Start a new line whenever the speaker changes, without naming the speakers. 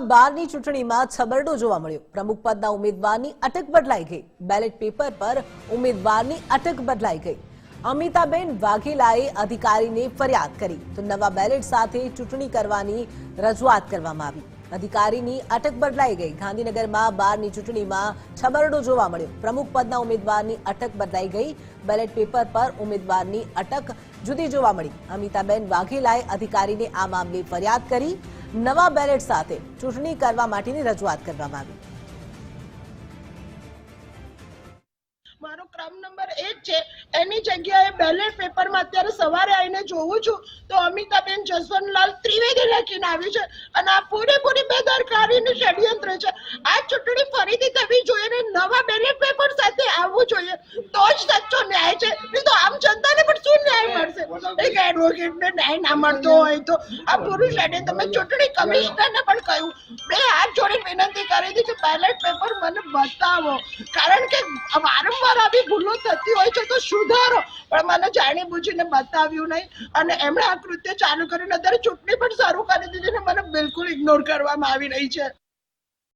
બારની ચૂંટણીમાં છબરડો જોવા મળ્યો. પ્રમુખ પદના ઉમેદવારની અટક બદલાઈ ગઈ. બેલેટ પેપર પર ઉમેદવારની અટક બદલાઈ ગઈ. અમિતાબેન વાઘેલાએ અધિકારીને ફરિયાદ કરી. તો નવા બેલેટ સાથે ચૂંટણી કરવાની રજૂઆત કરવામાં આવી. અધિકારીની અટક બદલાઈ ગઈ. ગાંધીનગરમાં બારની ચૂંટણીમાં છબરડો જોવા મળ્યો. પ્રમુખ પદના ઉમેદવારની અટક બદલાઈ ગઈ. બેલેટ પેપર પર ઉમેદવારની અટક જુદી જોવા મળી. અમિતાબેન વાઘેલાએ અધિકારીને આ મામલે ફરિયાદ કરી. નવા બેલેટ સાથે ચૂંટણી કરવા માટેની રજૂઆત કરવામાં આવી.
મારો ક્રમ નંબર એક છે. એની જગ્યાએ બેલેટ પેપરમાં અત્યારે સવારે આવીને જોઉં છું તો અમિતાબેન જસવંતલાલ ત્રિવેદી લખીને આવ્યું છે અને આ પૂરેપૂરી બેદરકારીનું ષડયંત્ર છે. આ ચૂંટણી ફરીથી થવી જોઈએ ને નવા બેલેટ પેપર સાથે આવવું જોઈએ. તો જ સાચો ન્યાય છે. તો આમ જનતાને પણ શું ન્યાય મળશે એક એડવોકેટને ન્યાય ના મળતો હોય તો આ પુરુષ ષડયંત્ર તમે ચૂંટણી કમિશનરને પણ કહ્યું. બે હાથ જોડીને વિનંતી કરી હતી કે બેલેટ પેપર મને બતાવો. કારણ કે વારંવાર આવી ભૂલો થતી હોય છે તો સુધારો. પણ મને જાણી બુજીને બતાવ્યું નહીં. અને એમણે આ કૃત્ય ચાલુ કર્યું અત્યારે ચૂંટણી પણ શરૂ કરી દીધી ને મને બિલકુલ ઇગ્નોર કરવામાં આવી રહી છે.